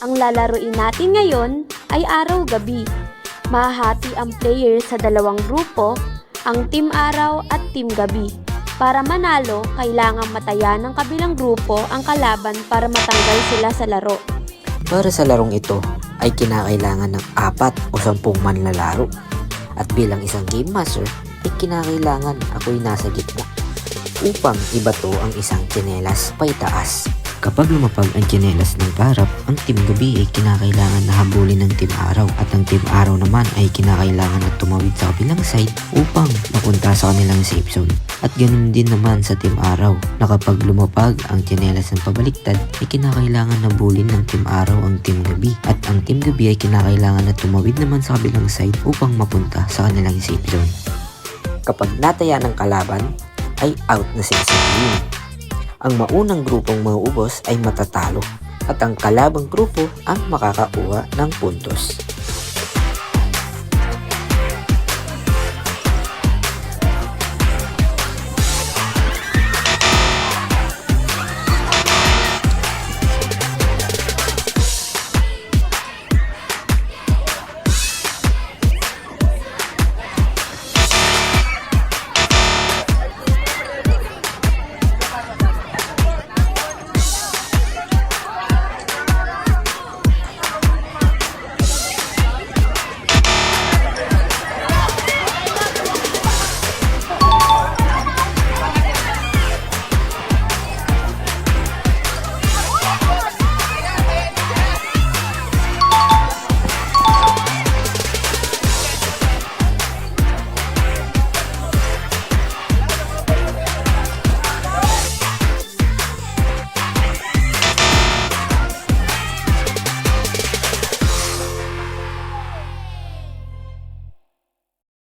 Ang lalaruin natin ngayon ay araw-gabi. Mahati ang player sa dalawang grupo, ang team araw at team gabi. Para manalo, kailangang mataya ng kabilang grupo ang kalaban para matanggal sila sa laro. Para sa larong ito ay kinakailangan ng apat o sampung manlalaro. At bilang isang game master ay kinakailangan ako'y nasa gitna upang ibato ang isang tsinelas paitaas. Kapag lumapag ang tsinelas ng karap, ang team gabi ay kinakailangan na habulin ng team araw at ang team araw naman ay kinakailangan na tumawid sa kabilang side upang mapunta sa kanilang safe zone. At ganun din naman sa team araw na kapag lumapag ang tsinelas ng pabaliktad ay kinakailangan na bulin ng team araw ang team gabi at ang team gabi ay kinakailangan na tumawid naman sa kabilang side upang mapunta sa kanilang safe zone. Kapag nataya ng kalaban ay out na sila sa game. Ang maunang grupong mauubos ay matatalo at ang kalabang grupo ang makakakuha ng puntos.